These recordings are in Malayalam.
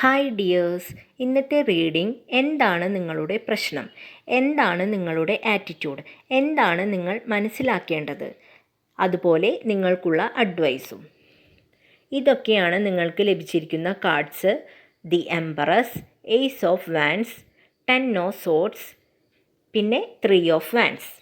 Hi dears. ഇന്നത്തെ റീഡിംഗ് എന്താണ് നിങ്ങളുടെ പ്രശ്നം? എന്താണ് നിങ്ങളുടെ ആറ്റിറ്റ്യൂഡ്? എന്താണ് നിങ്ങൾ മനസ്സിലാക്കേണ്ടത്? അതുപോലെ നിങ്ങൾക്കുള്ള അഡ്വൈസും. ഇതൊക്കെയാണ് നിങ്ങൾക്ക് ലഭിച്ചിരിക്കുന്ന cards. The emperors ace of wands ten of swords പിന്നെ ത്രീ ഓഫ് വാൻസ്.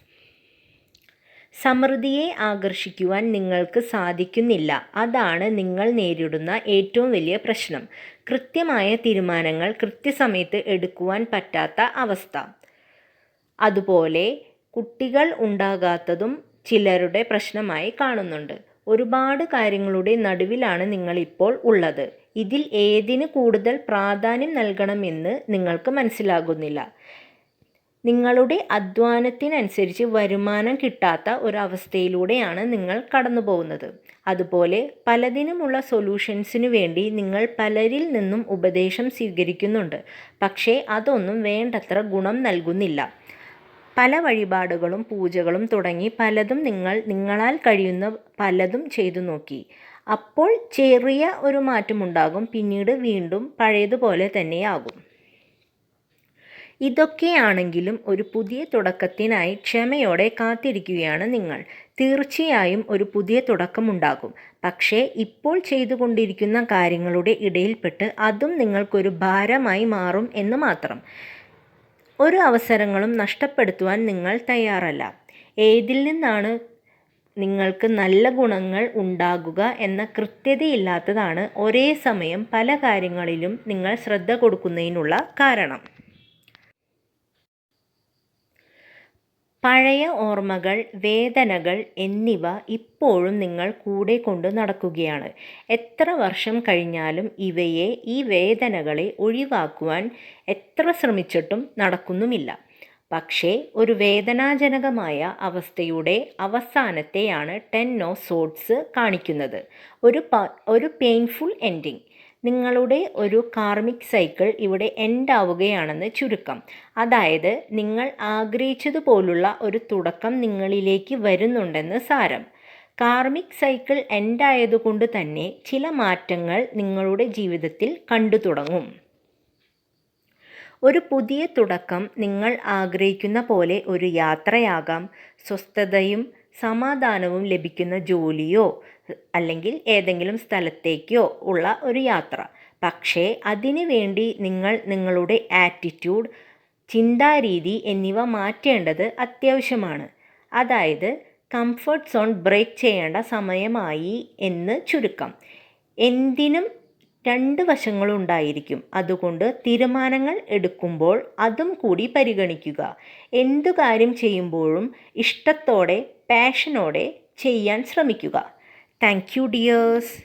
സമൃദ്ധിയെ ആകർഷിക്കുവാൻ നിങ്ങൾക്ക് സാധിക്കുന്നില്ല. അതാണ് നിങ്ങൾ നേരിടുന്ന ഏറ്റവും വലിയ പ്രശ്നം. കൃത്യമായ തീരുമാനങ്ങൾ കൃത്യസമയത്ത് എടുക്കുവാൻ പറ്റാത്ത അവസ്ഥ. അതുപോലെ കുട്ടികൾ ഉണ്ടാകാത്തതും ചിലരുടെ പ്രശ്നമായി കാണുന്നുണ്ട്. ഒരുപാട് കാര്യങ്ങളുടെ നടുവിലാണ് നിങ്ങളിപ്പോൾ ഉള്ളത്. ഇതിൽ ഏതിന് കൂടുതൽ പ്രാധാന്യം നൽകണമെന്ന് നിങ്ങൾക്ക് മനസ്സിലാകുന്നില്ല. നിങ്ങളുടെ അധ്വാനത്തിനനുസരിച്ച് വരുമാനം കിട്ടാത്ത ഒരവസ്ഥയിലൂടെയാണ് നിങ്ങൾ കടന്നു പോകുന്നത് അതുപോലെ പലതിനുമുള്ള സൊല്യൂഷൻസിനു വേണ്ടി നിങ്ങൾ പലരിൽ നിന്നും ഉപദേശം സ്വീകരിക്കുന്നുണ്ട്. പക്ഷേ അതൊന്നും വേണ്ടത്ര ഗുണം നൽകുന്നില്ല. പല വഴിപാടുകളും പൂജകളും തുടങ്ങി പലതും നിങ്ങൾ നിങ്ങളാൽ കഴിയുന്ന പലതും ചെയ്തു നോക്കി. അപ്പോൾ ചെറിയ ഒരു മാറ്റമുണ്ടാകും. പിന്നീട് വീണ്ടും പഴയതുപോലെ തന്നെയാകും. ഇതൊക്കെയാണെങ്കിലും ഒരു പുതിയ തുടക്കത്തിനായി ക്ഷമയോടെ കാത്തിരിക്കുകയാണ് നിങ്ങൾ. തീർച്ചയായും ഒരു പുതിയ തുടക്കമുണ്ടാകും. പക്ഷേ ഇപ്പോൾ ചെയ്തുകൊണ്ടിരിക്കുന്ന കാര്യങ്ങളുടെ ഇടയിൽപ്പെട്ട് അതും നിങ്ങൾക്കൊരു ഭാരമായി മാറും എന്ന് മാത്രം. ഒരു അവസരങ്ങളും നഷ്ടപ്പെടുത്തുവാൻ നിങ്ങൾ തയ്യാറല്ല. ഏതിൽ നിന്നാണ് നിങ്ങൾക്ക് നല്ല ഗുണങ്ങൾ ഉണ്ടാകുക എന്ന കൃത്യതയില്ലാത്തതാണ് ഒരേ സമയം പല കാര്യങ്ങളിലും നിങ്ങൾ ശ്രദ്ധ കൊടുക്കുന്നതിനുള്ള കാരണം. പഴയ ഓർമ്മകൾ വേദനകൾ എന്നിവ ഇപ്പോഴും നിങ്ങൾ കൂടെ കൊണ്ട് നടക്കുകയാണ്. എത്ര വർഷം കഴിഞ്ഞാലും ഇവയെ ഈ വേദനകളെ ഒഴിവാക്കുവാൻ എത്ര ശ്രമിച്ചിട്ടും നടക്കുന്നുമില്ല. പക്ഷേ ഒരു വേദനാജനകമായ അവസ്ഥയുടെ അവസാനത്തെയാണ് ടെൻ ഓഫ് സോട്ട്സ് കാണിക്കുന്നത്. ഒരു ഒരു പെയിൻഫുൾ എൻഡിങ്. നിങ്ങളുടെ ഒരു കാർമിക് സൈക്കിൾ ഇവിടെ എൻഡ് ആവുകയാണെന്ന് ചുരുക്കം. അതായത് നിങ്ങൾ ആഗ്രഹിച്ചതുപോലുള്ള ഒരു തുടക്കം നിങ്ങളിലേക്ക് വരുന്നുണ്ടെന്ന് സാരം. കാർമിക് സൈക്കിൾ എൻഡ് ആയതുകൊണ്ട് തന്നെ ചില മാറ്റങ്ങൾ നിങ്ങളുടെ ജീവിതത്തിൽ കണ്ടു തുടങ്ങും. ഒരു പുതിയ തുടക്കം നിങ്ങൾ ആഗ്രഹിക്കുന്ന പോലെ ഒരു യാത്രയാകാം. സ്വസ്ഥതയും സമാധാനവും ലഭിക്കുന്ന ജോലിയോ അല്ലെങ്കിൽ ഏതെങ്കിലും സ്ഥലത്തേക്കോ ഉള്ള ഒരു യാത്ര. പക്ഷേ അതിനു വേണ്ടി നിങ്ങൾ നിങ്ങളുടെ ആറ്റിറ്റ്യൂഡ് ചിന്താരീതി എന്നിവ മാറ്റേണ്ടത് അത്യാവശ്യമാണ്. അതായത് കംഫർട്ട് സോൺ ബ്രേക്ക് ചെയ്യേണ്ട സമയമായി എന്ന് ചുരുക്കം. എന്തിനും രണ്ട് വശങ്ങളുണ്ടായിരിക്കും അതുകൊണ്ട് തീരുമാനങ്ങൾ എടുക്കുമ്പോൾ അതും കൂടി പരിഗണിക്കുക. എന്തു കാര്യം ചെയ്യുമ്പോഴും ഇഷ്ടത്തോടെ പാഷനോടെ ചെയ്യാൻ ശ്രമിക്കുക. Thank you, dears.